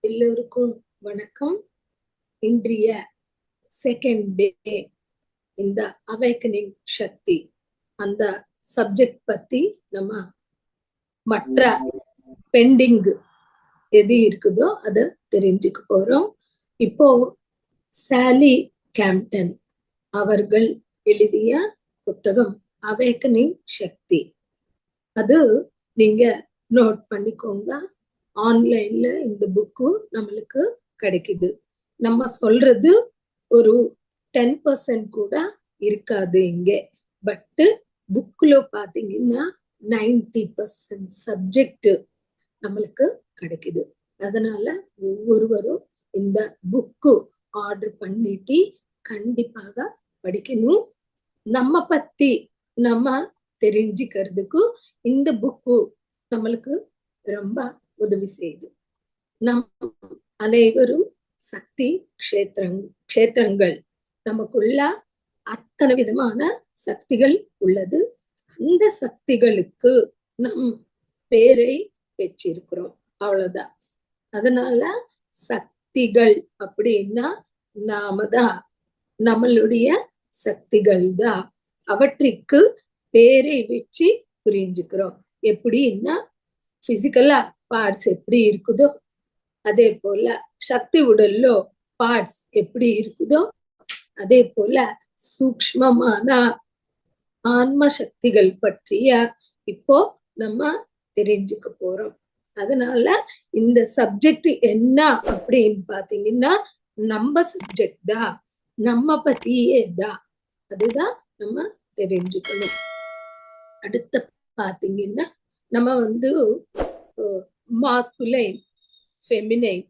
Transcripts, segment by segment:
எல்லோருக்கும் வணக்கம். இன்றைய செகண்ட் டே இந்த அவேக்கனிங் சக்தி. அந்த சப்ஜெக்ட் பத்தி நம்ம மற்ற பெண்டிங் எது இருக்குதோ அதை தெரிஞ்சுக்க போறோம். இப்போ சாலி கேம்டன் அவர்கள் எழுதிய புத்தகம் அவேக்கனிங் சக்தி. அது நீங்க நோட் பண்ணிக்கோங்க. ஆன்லைன்ல இந்த புக்கு நம்மளுக்கு கிடைக்குது. நம்ம சொல்றது ஒரு டென் பர்சன்ட் கூட இருக்காது இங்கே. பட்டு புக்கில் பார்த்தீங்கன்னா நைன்டி பர்சன்ட் சப்ஜெக்ட் நம்மளுக்கு கிடைக்குது. அதனால ஒவ்வொருவரும் இந்த புக்கு ஆர்டர் பண்ணிட்டு கண்டிப்பாக படிக்கணும். நம்ம பத்தி நம்ம தெரிஞ்சுக்கிறதுக்கு இந்த புக்கு நம்மளுக்கு ரொம்ப உதவி செய்யுது. நம் அனைவரும் சக்தி க்ஷேத்திரங் க்ஷேத்திரங்கள். நமக்குள்ள அத்தனை விதமான சக்திகள் உள்ளது. அந்த சக்திகளுக்கு நம் பேரை வச்சிருக்கிறோம் அவ்வளவுதான். அதனால சக்திகள் அப்படின்னா நாம தான் நம்மளுடைய சக்திகள் தான் அவற்றிற்கு பேரை வச்சு புரிஞ்சுக்கிறோம். எப்படின்னா பிசிக்கலா பார்ட்ஸ் எப்படி இருக்குதோ அதே போல சக்தி உடல்லோ பார்ட்ஸ் எப்படி இருக்குதோ அதே போல சூக்மமான ஆன்ம சக்திகள் பற்றிய இப்போ நம்ம தெரிஞ்சுக்க போறோம். அதனால இந்த சப்ஜெக்ட் என்ன அப்படின்னு பாத்தீங்கன்னா நம்ம சப்ஜெக்ட் தான் நம்ம பத்தியே தான் அதுதான் நம்ம தெரிஞ்சுக்கணும். அடுத்த பாத்தீங்கன்னா நம்ம வந்து மாஸ்குலைன் ஃபெமினைன்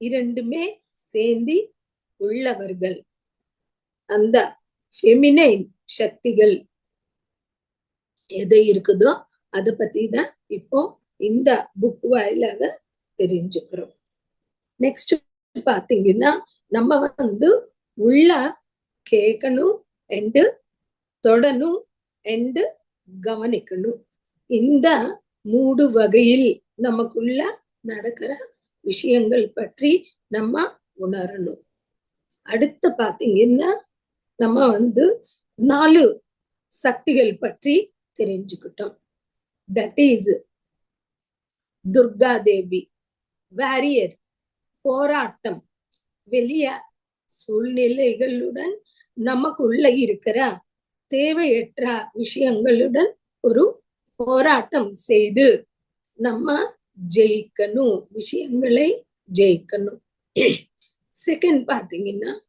இரண்டுமே சேர்ந்து உள்ளவர்கள். அந்த ஃபெமினைன் சக்திகள் எது இருக்குதோ அதை பத்தி தான் இப்போ இந்த புக் வாயிலாக தெரிஞ்சுக்கிறோம். நெக்ஸ்ட் பாத்தீங்கன்னா நம்ம வந்து உள்ள கேட்கணும் அண்டு தொடணும் அண்டு கவனிக்கணும். இந்த மூடு வகையில் நமக்குள்ள நடக்கிற விஷயங்கள் பற்றி நம்ம உணரணும். அடுத்து பாத்தீங்கன்னா நம்ம வந்து நாலு சக்திகள் பற்றி தெரிஞ்சுக்கிட்டோம். That is Durga Devi warrior போராட்டம் வெளிய சூழ்நிலைகளுடன் நமக்குள்ள இருக்கிற தேவையற்ற விஷயங்களுடன் ஒரு போராட்டம் செய்து நம்ம ஜெயிக்கணும் விஷயங்களை ஜெயிக்கணும். செகண்ட் பாத்தீங்கன்னா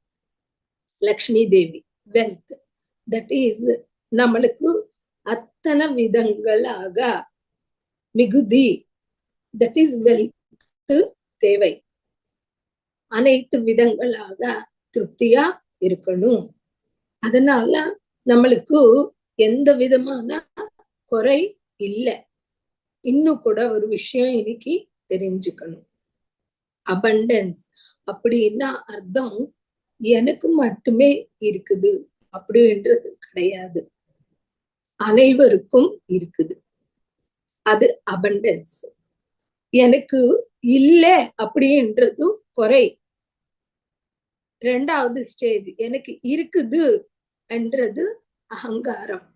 Lakshmi Devi wealth that is நம்மளுக்கு அத்தனை விதங்களாக மிகுதி. தட் இஸ் வெல்த் தேவை. அனைத்து விதங்களாக திருப்தியா இருக்கணும். அதனால நம்மளுக்கு எந்த விதமான குறை இல்லை. இன்னும் கூட ஒரு விஷயம் இன்னைக்கு தெரிஞ்சுக்கணும். அபண்டன்ஸ் அப்படின்னா அர்த்தம் எனக்கு மட்டுமே இருக்குது அப்படின்றது கிடையாது. அனைவருக்கும் இருக்குது. அது அபண்டன்ஸ் எனக்கு இல்லை அப்படின்றது குறை. ரெண்டாவது ஸ்டேஜ் எனக்கு இருக்குது என்றது அகங்காரம்.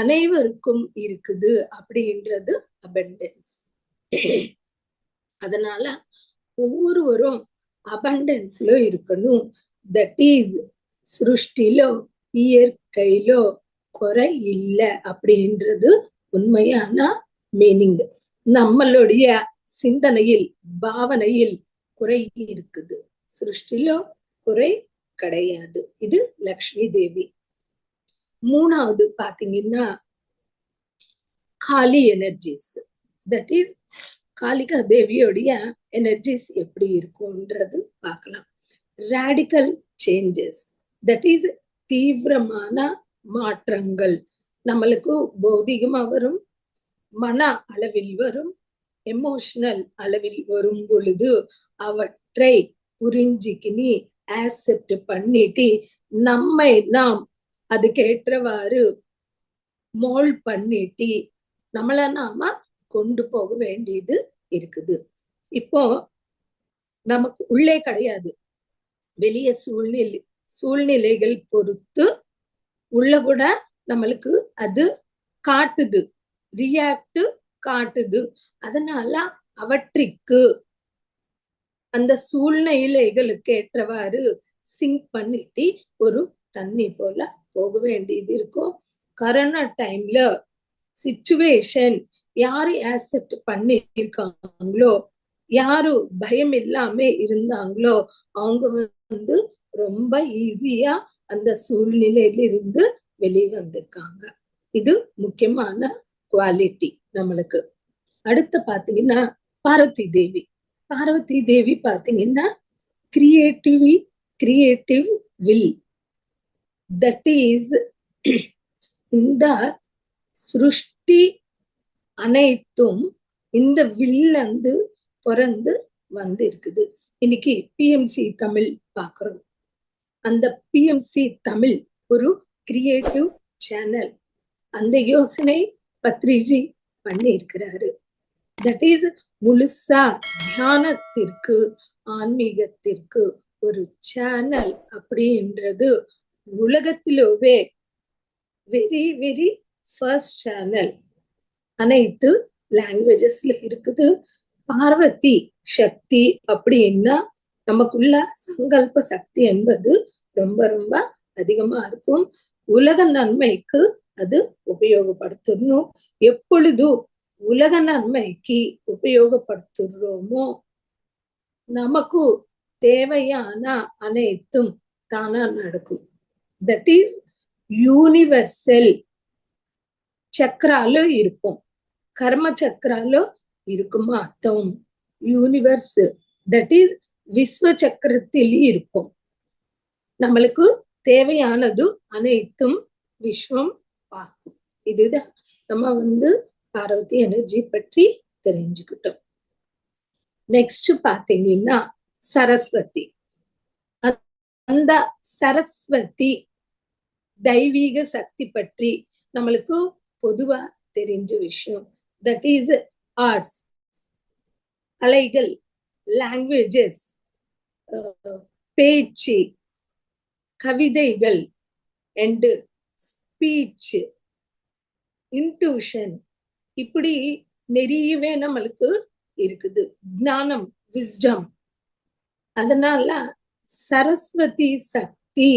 அனைவருக்கும் இருக்குது அப்படின்றது அபண்டன்ஸ் அதனால ஒவ்வொருவரும் அபண்டன்ஸ்ல இருக்கணும். தட் இஸ் சிருஷ்டிலோ இயற்கையிலோ குறை இல்லை அப்படின்றது உண்மையான மீனிங் நம்மளுடைய சிந்தனையில் பாவனையில் குறை இருக்குது. சிருஷ்டிலோ குறை கிடையாது. இது லக்ஷ்மி தேவி மூணாவது பாத்தீங்கன்னா Kali energies that is Kalika தேவியோடைய energies எப்படி இருக்கும்ன்றது பார்க்கலாம். ரேடிக்கல் சேஞ்சஸ் தட் இஸ் தீவிரமான மாற்றங்கள். நம்மளுக்கு பௌதிகமா வரும் மன அளவில் வரும் எமோஷனல் அளவில் வரும் பொழுது அவற்றை புரிஞ்சுக்கினி ஆக்செப்ட் பண்ணிட்டு நம்மை நாம் அதுக்கேற்றவாறு மோல் பண்ணிட்டு நம்மள நாம கொண்டு போக வேண்டியது இருக்குது. இப்போ நமக்கு உள்ளே கிடையாது. வெளிய சூழ்நிலை சூழ்நிலைகள் பொறுத்து உள்ள கூட நம்மளுக்கு அது காட்டுது ரியாக்ட் காட்டுது. அதனால அவற்றிற்கு அந்த சூழ்நிலைகளுக்கு ஏற்றவாறு சிங்க் பண்ணிட்டு ஒரு தண்ணி போல போக வேண்டியது இருக்கும் கரோனா டைம்ல சிச்சுவேஷன் யாரு ஆக்செப்ட் பண்ணிருக்காங்களோ யாரு பயம் இல்லாம இருந்தாங்களோ அவங்க வந்து ரொம்ப ஈஸியா அந்த சூழ்நிலையில இருந்து வெளியே வந்திருக்காங்க இது முக்கியமான குவாலிட்டி நம்மளுக்கு. அடுத்து பாத்தீங்கன்னா பார்வதி தேவி. பார்வதி தேவி பாத்தீங்கன்னா creative creative will that is இந்த சிருஷ்டி அனைத்தும் இந்த வில்லந்து பிறந்து வந்து இருக்குது இன்னைக்கு பிஎம்சி தமிழ் பாக்குறோம் அந்த பிஎம்சி தமிழ் ஒரு கிரியேட்டிவ் சேனல் அந்த யோசனை பத்ரிஜி பண்ணி இருக்கிறாரு தட் இஸ் முழுசா தியானத்திற்கு ஆன்மீகத்திற்கு ஒரு சேனல் அப்படின்றது உலகத்திலோவே வெரி வெரி ஃபர்ஸ்ட் சேனல் அனைத்து லாங்குவேஜஸ்ல இருக்குது. பார்வதி சக்தி அப்படின்னா நமக்குள்ள சங்கல்ப சக்தி என்பது ரொம்ப ரொம்ப அதிகமா இருக்கும். உலக நன்மைக்கு அது உபயோகப்படுத்தணும் எப்பொழுதும் உலக நன்மைக்கு உபயோகப்படுத்துறோமோ? நமக்கு தேவையான அனைத்தும் தானா நடக்கும். தட் இஸ் யூனிவர்சல் చక్రాలు இருப்போம் கர்ம சக்கராலோ இருக்க மாட்டோம் யூனிவர்ஸ் தட் இஸ் விஸ்வ சக்கரத்தில் இருப்போம் நம்மளுக்கு தேவையானது அனைத்தும் விஸ்வம் பார்க்கும் இதுதான் நம்ம வந்து பார்வதி எனர்ஜி பற்றி தெரிஞ்சுக்கிட்டோம் நெக்ஸ்ட் பாத்தீங்கன்னா சரஸ்வதி அந்த சரஸ்வதி தெய்வீக சக்தி பற்றி நம்மளுக்கு பொதுவா தெரிஞ்ச விஷயம். தட் இஸ் ஆர்ட்ஸ் அலைகள் லாங்குவேஜஸ் பேச்சு கவிதைகள் அண்டு ஸ்பீச் இன்ட்யூஷன் இப்படி நிறையவே நம்மளுக்கு இருக்குது. ஞானம் விஸ்டம் அதனால சரஸ்வதி சக்தி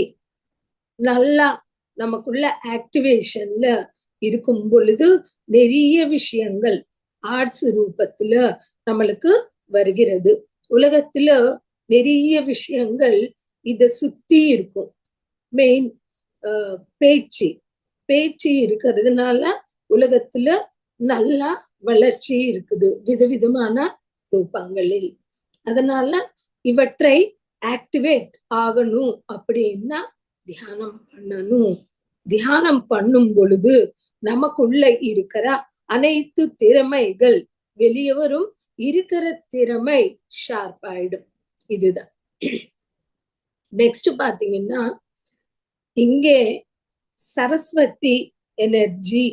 நல்லா நமக்குள்ள ஆக்டிவேஷன்ல இருக்கும் பொழுது நிறைய விஷயங்கள் ஆர்ட்ஸ் ரூபத்துல நம்மளுக்கு வருகிறது. உலகத்துல நிறைய விஷயங்கள் இத சுத்தி இருக்கும். மெயின் பேச்சு. பேச்சு இருக்கிறதுனால உலகத்துல நல்லா வளர்ச்சி இருக்குது. விதவிதமான ரூபங்களில். அதனால இவற்றை ஆக்டிவேட் ஆகணும் அப்படின்னா தியானம் பண்ணணும். தியானம் பண்ணும் பொழுது நமக்குள்ள இருக்கிற அனைத்து திறமைகள் வெளியே வரும் இருக்கிற திறமை ஷார்ப் ஆயிடும். இதுதான். நெக்ஸ்ட் பாத்தீங்கன்னா இங்கே சரஸ்வதி எனர்ஜி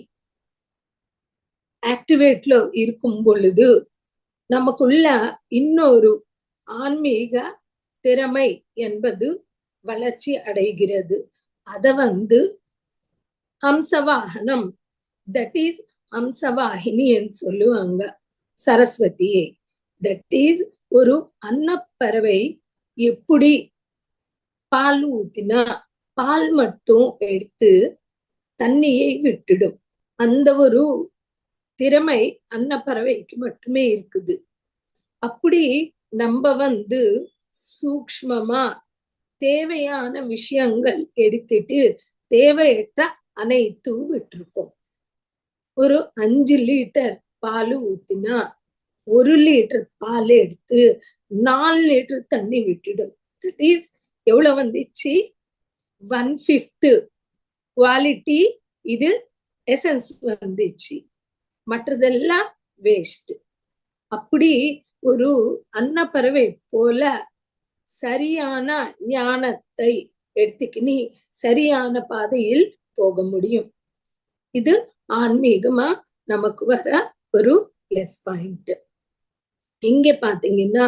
ஆக்டிவேட்ல இருக்கும் பொழுது நமக்குள்ள இன்னொரு ஆன்மீக திறமை என்பது வளர்ச்சி அடைகிறது. அத வந்து அம்சவாகனம் தட் இஸ் ஹம்சவாகினின்னு சொல்லுவாங்க சரஸ்வதியை. தட் இஸ் ஒரு அன்னப்பறவை எப்படி பால் ஊத்தினா பால் மட்டும் எடுத்து தண்ணியை விட்டுடும். அந்த ஒரு திறமை அன்னப்பறவைக்கு மட்டுமே இருக்குது. அப்படி நம்ம வந்து சூக்ஷ்மமா தேவையான விஷயங்கள் எடுத்துட்டு தேவையற்ற அனைத்தும் விட்டுருப்போம். ஒரு அஞ்சு லிட்டர் பால் ஊத்தினா ஒரு லிட்டர் பால் எடுத்து நாலு லிட்டர் தண்ணி விட்டுடும். தட் இஸ் எவ்வளவு வந்துச்சு? ஒன் ஃபிஃப்த் குவாலிட்டி இது எசன்ஸ் வந்துச்சு. மற்றதெல்லாம் வேஸ்ட் அப்படி ஒரு அன்னப்பறவை போல சரியான ஞானத்தை எடுத்துக்கினி சரியான பாதையில் போக முடியும். இது ஆன்மீகமா நமக்கு வர ஒரு பிளஸ் பாயிண்ட் இங்க பாத்தீங்கன்னா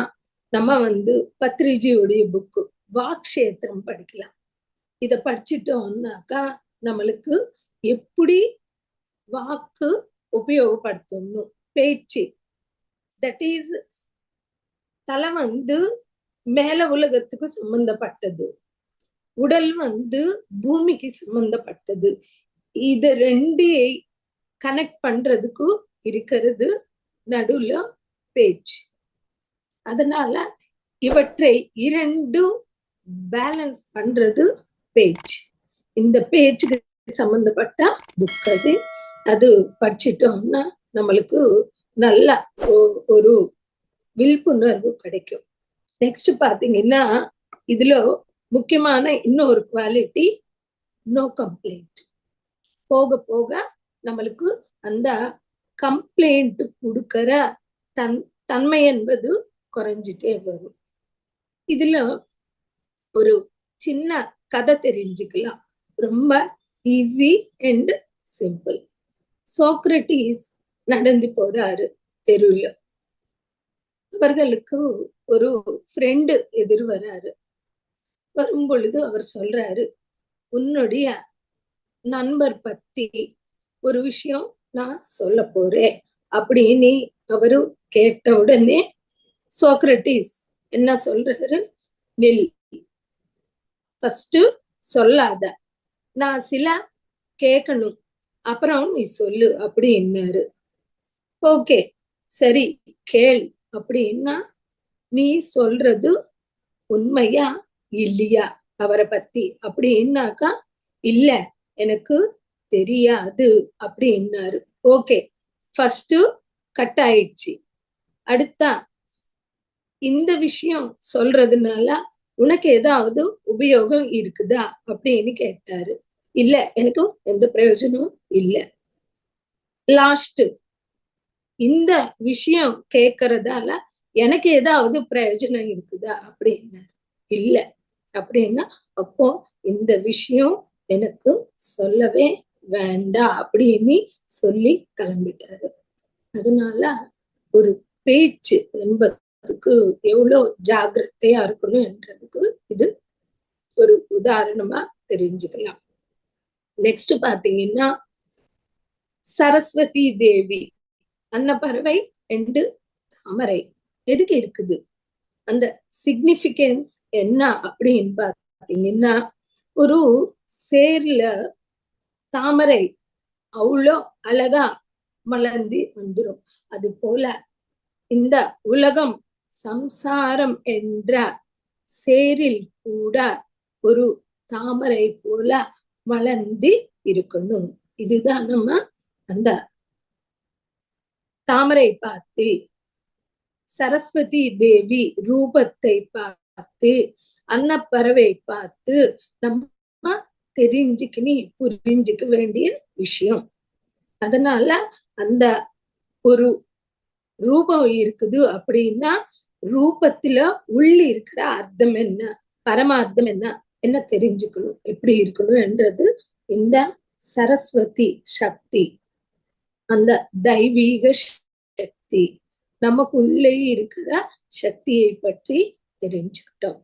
நம்ம வந்து பத்ரிஜியுடைய புக்கு வாக்ஷேத்திரம் படிக்கலாம். இத படிச்சிட்டோம்னாக்கா நம்மளுக்கு எப்படி வாக்கு உபயோகப்படுத்தணும்? பேச்சு. தட் இஸ் தலை வந்து மேல உலகத்துக்கு சம்பந்தப்பட்டது. உடல் வந்து பூமிக்கு சம்பந்தப்பட்டது. இது ரெண்டையை கனெக்ட் பண்றதுக்கு இருக்கிறது நடுவுல பேச்சு. அதனால இவற்றை இரண்டு பேலன்ஸ் பண்றது பேச்சு. இந்த பேச்சுக்கு சம்பந்தப்பட்ட புக் அது. அது படிச்சிட்டோம்னா நம்மளுக்கு நல்ல ஒரு விழிப்புணர்வு கிடைக்கும். நெக்ஸ்ட் பாத்தீங்கன்னா இதுல முக்கியமான இன்னொரு குவாலிட்டி நோ கம்ப்ளைண்ட் போக போக நம்மளுக்கு அந்த கம்ப்ளைண்ட் கொடுக்கற தன் தன்மை என்பது குறைஞ்சிட்டே வரும். இதுல ஒரு சின்ன கதை தெரிஞ்சுக்கலாம். ரொம்ப ஈஸி அண்ட் சிம்பிள் சோக்ரட்டிஸ் நடந்து போறாரு தெருவுல. அவர்களுக்கு ஒரு ஃப்ரெண்டு எதிர் வராரு வரும் பொழுது அவர் சொல்றாரு உன்னுடைய நண்பர் பத்தி ஒரு விஷயம் நான் சொல்ல போறேன். அப்படின்னு அவரு கேட்ட உடனே சோக்ரட்டிஸ் என்ன சொல்றாரு? நில். ஃபர்ஸ்ட் சொல்லாத. நான் சில கேட்கணும் அப்புறம் நீ சொல்லு. அப்படின்னாரு ஓகே சரி கேள். அப்படின்னா நீ சொல்றது உண்மையா இல்லையா? அவரை பத்தி. அப்படின்னாக்கா இல்ல எனக்கு தெரியாது அப்படின்னாரு ஓகே ஃபர்ஸ்ட் கட் ஆயிடுச்சு. அடுத்தா இந்த விஷயம் சொல்றதுனால உனக்கு ஏதாவது உபயோகம் இருக்குதா அப்படின்னு கேட்டாரு. இல்ல எனக்கு எந்த பிரயோஜனமும் இல்ல. லாஸ்ட் இந்த விஷயம் கேட்கறதால எனக்கு ஏதாவது பிரயோஜனம் இருக்குதா அப்படின்னாரு இல்ல. அப்படின்னா அப்போ இந்த விஷயம் எனக்கு சொல்லவே வேண்டாம் அப்படின்னு சொல்லி கிளம்பிட்டாரு. அதனால ஒரு பேச்சு என்பதுக்கு எவ்வளோ ஜாக்கிரதையா இருக்கணும் என்றதுக்கு இது ஒரு உதாரணமா தெரிஞ்சுக்கலாம். நெக்ஸ்ட் பாத்தீங்கன்னா சரஸ்வதி தேவி அன்னப்பறவை ரெண்டு தாமரை. எதுக்கு இருக்குது? அந்த சிக்னிபிகன்ஸ் என்ன அப்படின்னு பாத்தீங்கன்னா ஒரு சேர்ல தாமரை அவ்வளோ அழகா மலர்ந்து வந்துரும். அது போல இந்த உலகம் சம்சாரம் என்ற சேரில் கூட ஒரு தாமரை போல மலர்ந்து இருக்கணும். இதுதான் நம்ம அந்த தாமரை பார்த்து சரஸ்வதி தேவி ரூபத்தை பார்த்து அன்னப்பறவை பார்த்து நம்ம தெரிஞ்சுக்கினி புரிஞ்சுக்க வேண்டிய விஷயம். அதனால அந்த ஒரு ரூபம் இருக்குது அப்படின்னா ரூபத்துல உள்ளி இருக்கிற அர்த்தம் என்ன பரமார்த்தம் என்ன என்ன தெரிஞ்சுக்கணும் எப்படி இருக்கணும் என்றது இந்த சரஸ்வதி சக்தி அந்த தெய்வீக சக்தி. நமக்குள்ளே இருக்கிற சக்தியை பற்றி தெரிஞ்சுக்கிட்டோம்.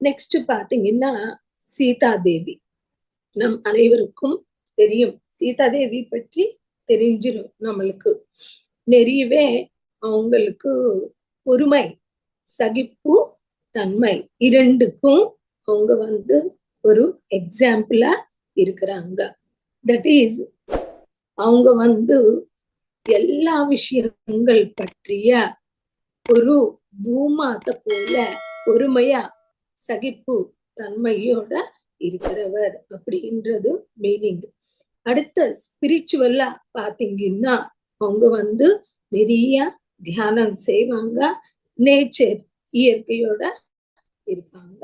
நெக்ஸ்ட் பாத்தீங்கன்னா சீதா தேவி நம் அனைவருக்கும் தெரியும். சீதா தேவி பற்றி தெரிஞ்சிடும் நம்மளுக்கு. நிறையவே அவங்களுக்கு பொறுமை சகிப்பு தன்மை இரண்டுக்கும் அவங்க வந்து ஒரு எக்ஸாம்பிளா இருக்கிறாங்க. தட் இஸ் அவங்க வந்து எல்லா விஷயங்கள் பற்றிய ஒரு பூமாத்த போல பொறுமையா சகிப்பு தன்மையோட இருக்கிறவர் அப்படின்றது மீனிங் அடுத்த ஸ்பிரிச்சுவலா பாத்தீங்கன்னா அவங்க வந்து நிறைய தியானம் செய்வாங்க நேச்சர் இயற்கையோட இருப்பாங்க.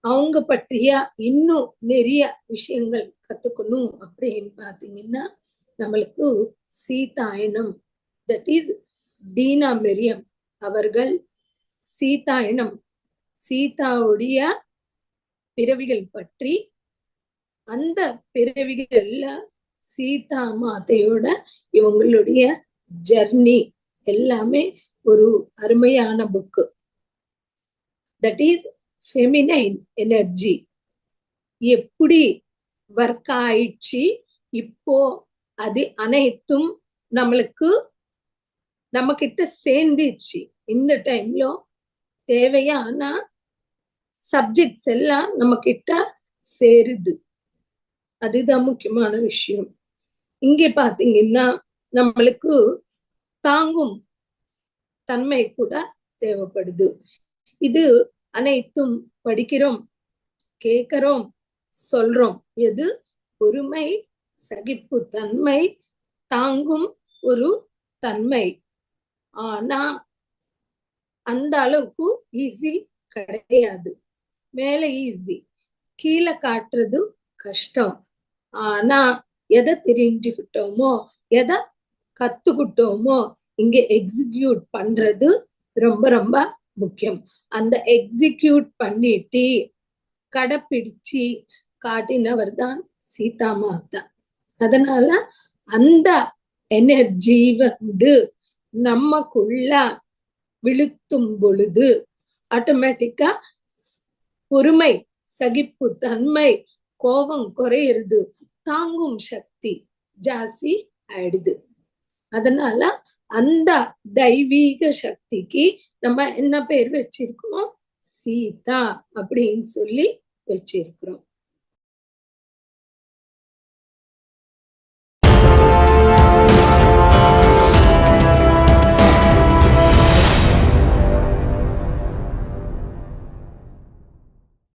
அவங்க பற்றிய இன்னும் நிறைய விஷயங்கள் கத்துக்கணும் அப்படின்னு பாத்தீங்கன்னா நம்மளுக்கு சீதாயனம். That is Deena Mariam. அவர்கள் சீதாயனம். சீதாவுடைய பிறவிகள் பற்றி அந்த பிறவிகள்ல சீதா மாதையோட இவங்களுடைய ஜர்னி எல்லாமே ஒரு அருமையான book. That is feminine energy எப்படி ஒர்க் ஆயிடுச்சு? இப்போ அது அனைத்தும் நம்மளுக்கு நம்ம கிட்ட சேர்ந்துச்சு. இந்த டைம்ல தேவையான சப்ஜெக்ட்ஸ் எல்லாம் நம்ம கிட்ட சேருது. அதுதான் முக்கியமான விஷயம். இங்கே பாத்தீங்கன்னா நம்மளுக்கு தாங்கும் தன்மை கூட தேவைப்படுது. இது அனைத்தும் படிக்கிறோம் கேட்கிறோம் சொல்றோம். எது? பொறுமை சகிப்பு தன்மை தாங்கும் ஒரு தன்மை. ஆனா அந்த அளவுக்கு ஈஸி கிடையாது. மேல ஈஸி கீழே காட்டுறது கஷ்டம். ஆனா எதை தெரிஞ்சுக்கிட்டோமோ எதை கத்துக்கிட்டோமோ இங்க எக்ஸிக்யூட் பண்றது ரொம்ப ரொம்ப முக்கியம். அந்த எக்ஸிக்யூட் பண்ணிட்டு கடைப்பிடிச்சு காட்டினவர் தான் சீதா மாதா. அதனால அந்த எனர்ஜி வந்து நமக்குள்ள விழுத்தும் பொழுது ஆட்டோமேட்டிக்கா பொறுமை சகிப்பு தன்மை கோபம் குறையிறது தாங்கும் சக்தி ஜாஸ்தி ஆயிடுது. அதனால அந்த தெய்வீக சக்திக்கு நம்ம என்ன பேர் வச்சிருக்கோம் சீதா அப்படின்னு சொல்லி வச்சிருக்கிறோம்.